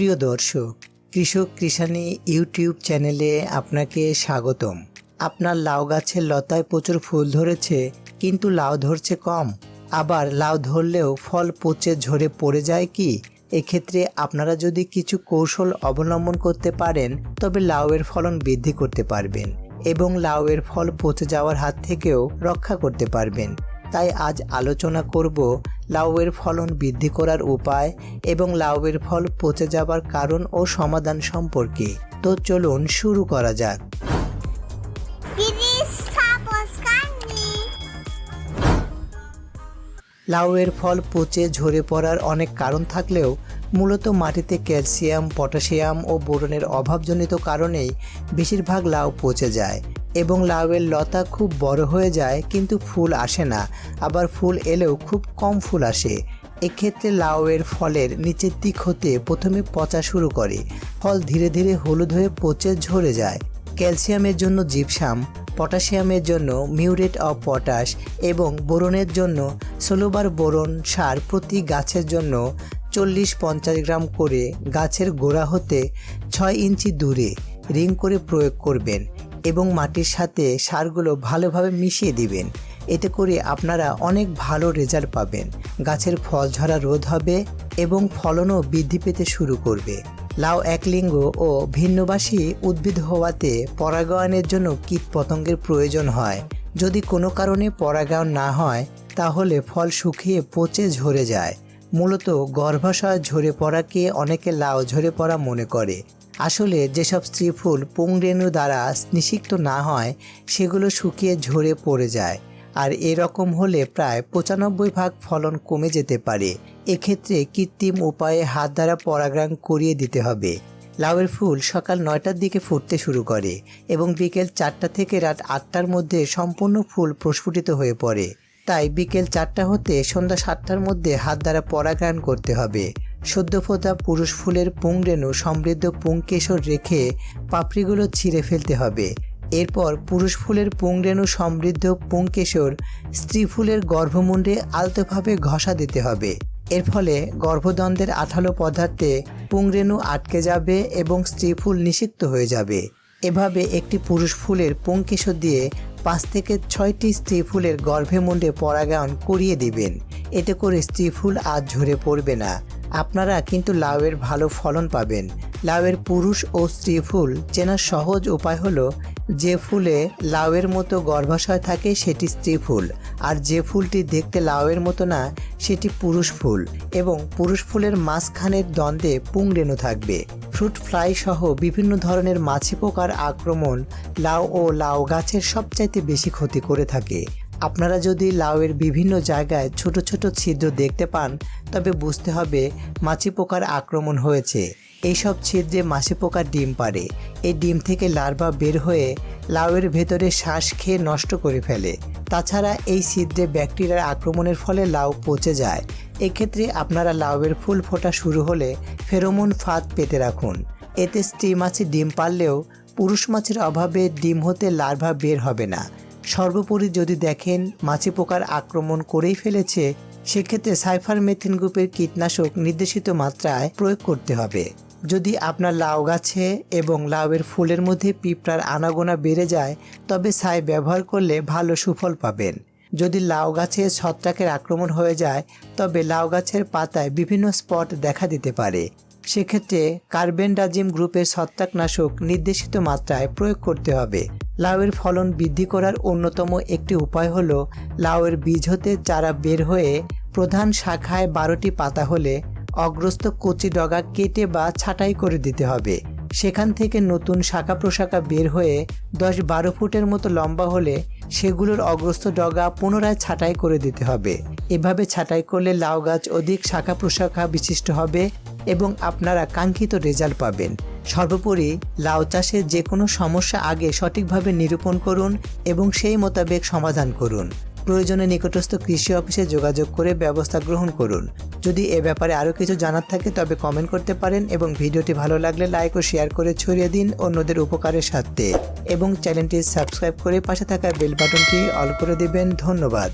প্রিয় দর্শক, কৃষক কৃষানি ইউটিউব চ্যানেলে আপনাকে স্বাগতম। আপনার লাউ গাছের লতায় প্রচুর ফুল ধরেছে, কিন্তু লাউ ধরছে কম। আবার লাউ ধরলেও ফল পচে ঝরে পড়ে যায় কি? এক্ষেত্রে আপনারা যদি কিছু কৌশল অবলম্বন করতে পারেন, তবে লাউয়ের ফলন বৃদ্ধি করতে পারবেন এবং লাউয়ের ফল পচে যাওয়ার হাত থেকেও রক্ষা করতে পারবেন। তাই আজ আলোচনা করব লাউয়ের ফলন বৃদ্ধি করার উপায় এবং লাউয়ের ফল পচে যাবার কারণ ও সমাধান সম্পর্কে। তো চলুন শুরু করা যাক. লাউয়ের ফল পচে ঝরে পড়ার অনেক কারণ থাকলেও মূলত মাটিতে ক্যালসিয়াম পটাশিয়াম ও বোরনের অভাবজনিত কারণেই বেশিরভাগ লাউ পচে যায়। এবং লাউয়ের লতা খুব বড় হয়ে যায়, কিন্তু ফুল আসে না। আবার ফুল এলেও খুব কম ফুল আসে। এক্ষেত্রে লাউয়ের ফলের নিচের দিক হতে প্রথমে পচা শুরু করে। ফল ধীরে ধীরে হলুদ হয়ে পচে ঝরে যায়। ক্যালসিয়ামের জন্য জিপসাম, পটাশিয়ামের জন্য মিউরেট অফ পটাশ এবং বোরনের জন্য ষোলোবার বোরন সার প্রতি গাছের জন্য চল্লিশ পঞ্চাশ গ্রাম করে গাছের গোড়া হতে ছয় ইঞ্চি দূরে রিং করে প্রয়োগ করবেন। এবং মাটির সাথে সারগুলো ভালোভাবে মিশিয়ে দিবেন। এতে করে আপনারা অনেক ভালো রেজাল্ট পাবেন। গাছের ফল ঝরা রোধ হবে এবং ফলনও বৃদ্ধি পেতে শুরু করবে। লাউ একলিঙ্গ ও ভিন্নবাসী উদ্ভিদ হওয়াতে পরাগায়নের জন্য কীট পতঙ্গের প্রয়োজন হয়। যদি কোনো কারণে পরাগায়ন না হয়, তাহলে ফল শুকিয়ে পচে ঝরে যায়। মূলত গর্ভাশয় ঝরে পড়াকে অনেকে লাউ ঝরে পড়া মনে করে। আসলে যেসব স্ত্রী ফুল পুংরেণু দ্বারা নিষিক্ত না হয়, সেগুলো শুকিয়ে ঝরে পড়ে যায়। আর এরকম হলে প্রায় পঁচানব্বই ভাগ ফলন কমে যেতে পারে। এক্ষেত্রে কৃত্রিম উপায়ে হাত দ্বারা পরাগায়ন করিয়ে দিতে হবে। লাউয়ের ফুল সকাল নয়টার দিকে ফুটতে শুরু করে এবং বিকেল চারটা থেকে রাত আটটার মধ্যে সম্পূর্ণ ফুল প্রস্ফুটিত হয়ে পড়ে। তাই বিকেল চারটা হতে সন্ধ্যা সাতটার মধ্যে হাত দ্বারা পরাগায়ন করতে হবে। সদ্য ফোটা পুরুষ ফুলের পুংরেণু সমৃদ্ধ পুংকেশর রেখে পাপড়িগুলো ছিঁড়ে ফেলতে হবে। এরপর পুরুষ ফুলের পুংরেণু সমৃদ্ধ পুংকেশর স্ত্রী ফুলের গর্ভমুণ্ডে আলতোভাবে ঘষা দিতে হবে। এর ফলে গর্ভদ্বন্দ্বের আঠালো পদার্থে পুংরেণু আটকে যাবে এবং স্ত্রী ফুল নিষিক্ত হয়ে যাবে। এভাবে একটি পুরুষ ফুলের পুংকেশর দিয়ে পাঁচ থেকে ছয়টি স্ত্রী ফুলের গর্ভে মুন্ডে পরাগায়ন করিয়ে দিবেন। এতে করে স্ত্রী ফুল আর ঝরে পড়বে না। আপনারা কিন্তু লাউয়ের ভালো ফলন পাবেন। লাউয়ের পুরুষ ও স্ত্রী ফুল চেনার সহজ উপায় হলো, যে ফুলে লাউয়ের মতো গর্ভাশয় থাকে সেটি স্ত্রী ফুল, আর যে ফুলটি দেখতে লাউয়ের মতো না, সেটি পুরুষ ফুল, এবং পুরুষ ফুলের মাঝখানের দ্বন্দ্বে পুংরেণু থাকবে। ফ্রুট ফ্লাই সহ বিভিন্ন ধরনের মাছি পোকার আক্রমণ লাউ ও লাউ গাছের সবচাইতে বেশি ক্ষতি করে থাকে। আপনারা যদি লাউয়ের বিভিন্ন জায়গায় ছোট ছোট ছিদ্র দেখতে পান তবে বুঝতে হবে মাছি পোকার আক্রমণ হয়েছে। এইসব ছিদ্রে মাছি পোকার ডিম পারে, এই ডিম থেকে লার্ভা বের হয়ে লাউয়ের ভেতরে শ্বাস খেয়ে নষ্ট করে ফেলে। তাছাড়া এই ছিদ্রে ব্যাকটেরিয়ার আক্রমণের ফলে লাউ পচে যায়। এক্ষেত্রে আপনারা লাউয়ের ফুল ফোটা শুরু হলে ফেরোমন ফাঁদ পেতে রাখুন। এতে স্ত্রী মাছি ডিম পারলেও পুরুষ মাছের অভাবে ডিম হতে লার্ভা বের হবে না। সর্বোপরি যদি দেখেন মাছি পোকার আক্রমণ করেই ফেলেছে সেক্ষেত্রে সাইফার মেথিন গ্রুপের কীটনাশক নির্দেশিত মাত্রায় প্রয়োগ করতে হবে। যদি আপনার লাউ গাছে এবং লাউয়ের ফুলের মধ্যে পিঁপড়ার আনাগোনা বেড়ে যায়, তবে ছাই ব্যবহার করলে ভালো সুফল পাবেন। যদি লাউ গাছে ছত্রাকের আক্রমণ হয়ে যায়, তবে লাউ গাছের পাতায় বিভিন্ন স্পট দেখা দিতে পারে। সেক্ষেত্রে কার্বেন্ডাজিম গ্রুপের ছত্রাকনাশক নির্দেশিত মাত্রায় প্রয়োগ করতে হবে। লাউয়ের ফলন বৃদ্ধি করার অন্যতম একটি উপায় হলো, লাউয়ের বীজ হতে চারা বের হয়ে প্রধান শাখায় বারোটি পাতা হলে অগ্রস্ত কচি ডগা কেটে বা ছাঁটাই করে দিতে হবে। সেখান থেকে নতুন শাখা প্রশাখা বের হয়ে দশ বারো ফুটের মতো লম্বা হলে সেগুলোর অগ্রস্ত ডগা পুনরায় ছাঁটাই করে দিতে হবে। এভাবে ছাঁটাই করলে লাউ গাছ অধিক শাখা প্রশাখা বিশিষ্ট হবে এবং আপনারা কাঙ্ক্ষিত রেজাল্ট পাবেন। সর্বোপরি লাউ চাষের যে কোনো সমস্যা আগে সঠিকভাবে নিরূপণ করুন এবং সেই মোতাবেক সমাধান করুন। প্রয়োজনে নিকটস্থ কৃষি অফিসে যোগাযোগ করে ব্যবস্থা গ্রহণ করুন। যদি এ ব্যাপারে আরও কিছু জানার থাকে, তবে কমেন্ট করতে পারেন এবং ভিডিওটি ভালো লাগলে লাইক ও শেয়ার করে ছড়িয়ে দিন অন্যদের উপকারের সাথে এবং চ্যানেলটি সাবস্ক্রাইব করে পাশে থাকা বেল বাটনটি অল করে দেবেন। ধন্যবাদ।